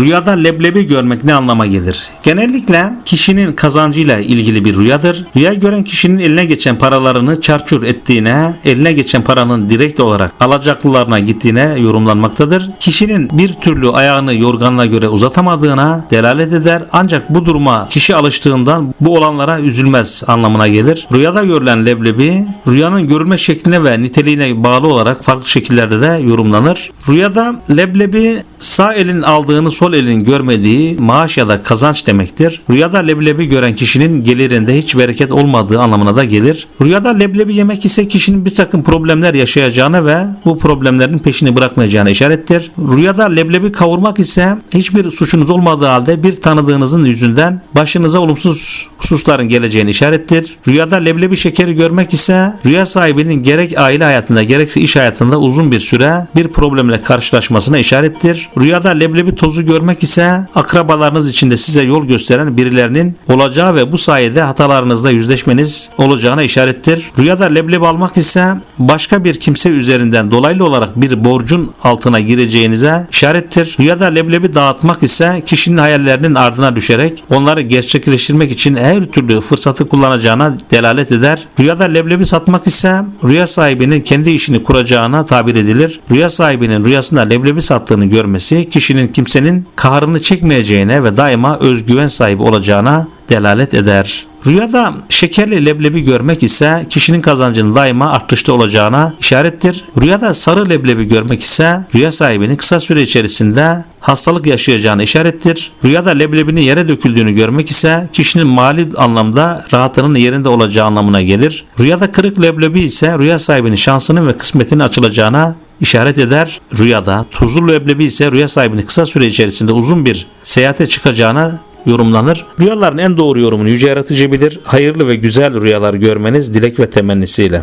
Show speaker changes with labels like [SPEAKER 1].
[SPEAKER 1] Rüyada leblebi görmek ne anlama gelir? Genellikle kişinin kazancıyla ilgili bir rüyadır. Rüya gören kişinin eline geçen paralarını çarçur ettiğine, eline geçen paranın direkt olarak alacaklılarına gittiğine yorumlanmaktadır. Kişinin bir türlü ayağını yorganına göre uzatamadığına delalet eder. Ancak bu duruma kişi alıştığından bu olanlara üzülmez anlamına gelir. Rüyada görülen leblebi rüyanın görülme şekline ve niteliğine bağlı olarak farklı şekillerde de yorumlanır. Rüyada leblebi sağ elin aldığını sol elin görmediği maaş ya da kazanç demektir. Rüyada leblebi gören kişinin gelirinde hiç bereket olmadığı anlamına da gelir. Rüyada leblebi yemek ise kişinin bir takım problemler yaşayacağını ve bu problemlerin peşini bırakmayacağını işarettir. Rüyada leblebi kavurmak ise hiçbir suçunuz olmadığı halde bir tanıdığınızın yüzünden başınıza olumsuz hususların geleceğini işarettir. Rüyada leblebi şekeri görmek ise rüya sahibinin gerek aile hayatında gerekse iş hayatında uzun bir süre bir problemle karşılaşmasına işarettir. Rüyada leblebi tozu görmek ise akrabalarınız içinde size yol gösteren birilerinin olacağı ve bu sayede hatalarınızla yüzleşmeniz olacağına işarettir. Rüyada leblebi almak ise başka bir kimse üzerinden dolaylı olarak bir borcun altına gireceğinize işarettir. Rüyada leblebi dağıtmak ise kişinin hayallerinin ardına düşerek onları gerçekleştirmek için her türlü fırsatı kullanacağına delalet eder. Rüyada leblebi satmak ise rüya sahibinin kendi işini kuracağına tabir edilir. Rüya sahibinin rüyasında leblebi sattığını görmesi kişinin kimsenin kahrını çekmeyeceğine ve daima özgüven sahibi olacağına delalet eder. Rüyada şekerli leblebi görmek ise kişinin kazancının daima artışta olacağına işarettir. Rüyada sarı leblebi görmek ise rüya sahibinin kısa süre içerisinde hastalık yaşayacağını işarettir. Rüyada leblebinin yere döküldüğünü görmek ise kişinin mali anlamda rahatının yerinde olacağı anlamına gelir. Rüyada kırık leblebi ise rüya sahibinin şansının ve kısmetinin açılacağına işaret eder. Rüyada tuzlu leblebi ise rüya sahibinin kısa süre içerisinde uzun bir seyahate çıkacağına yorumlanır. Rüyaların en doğru yorumunu yüce yaratıcı bilir. Hayırlı ve güzel rüyalar görmeniz dilek ve temennisiyle.